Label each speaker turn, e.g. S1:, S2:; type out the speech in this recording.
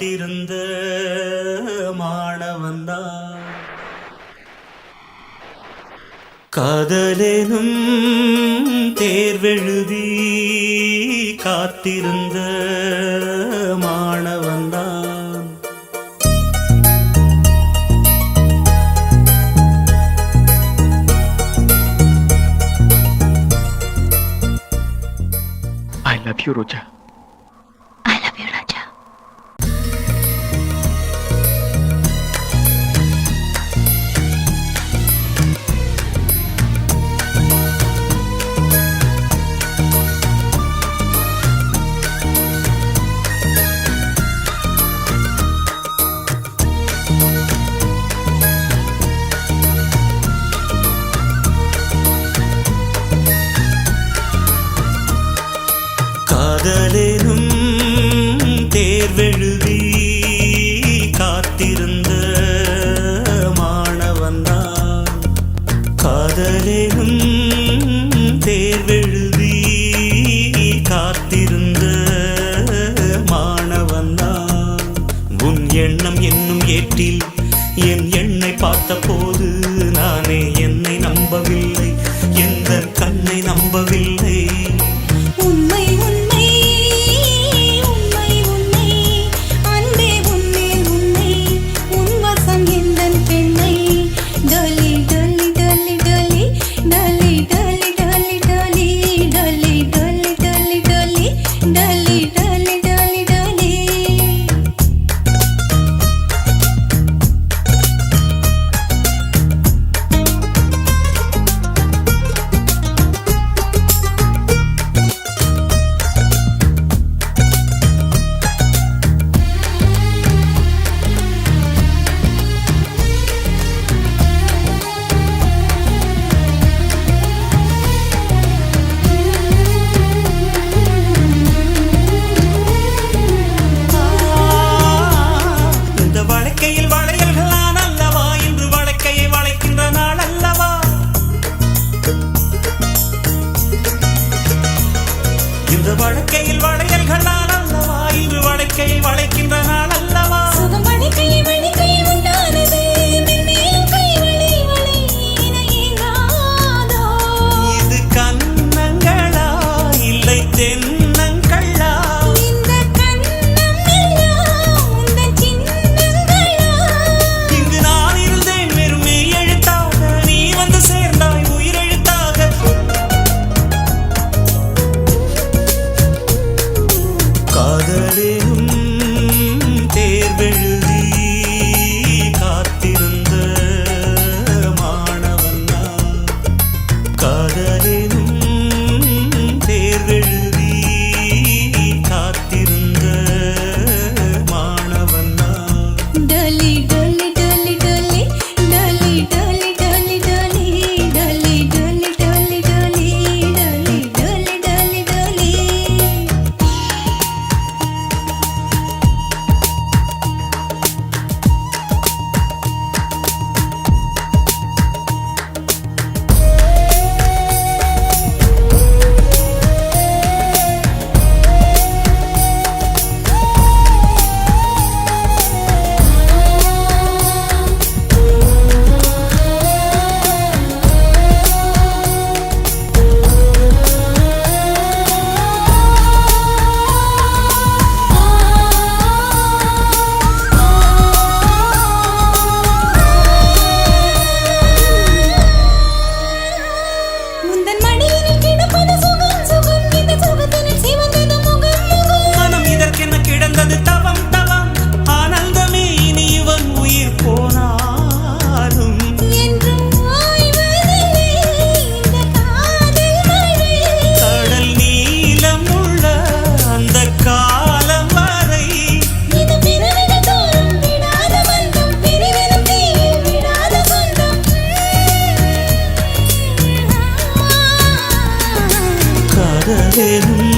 S1: காத்திருந்த மாணவன்தான் காதலெனும் தேர்வெழுதி காத்திருந்த மாணவன்தான்
S2: I love you ரோஜா
S1: ஏட்டில் என் எண்ணை பார்த்த போது நானே என்னை நம்பவில்லை. வேணும்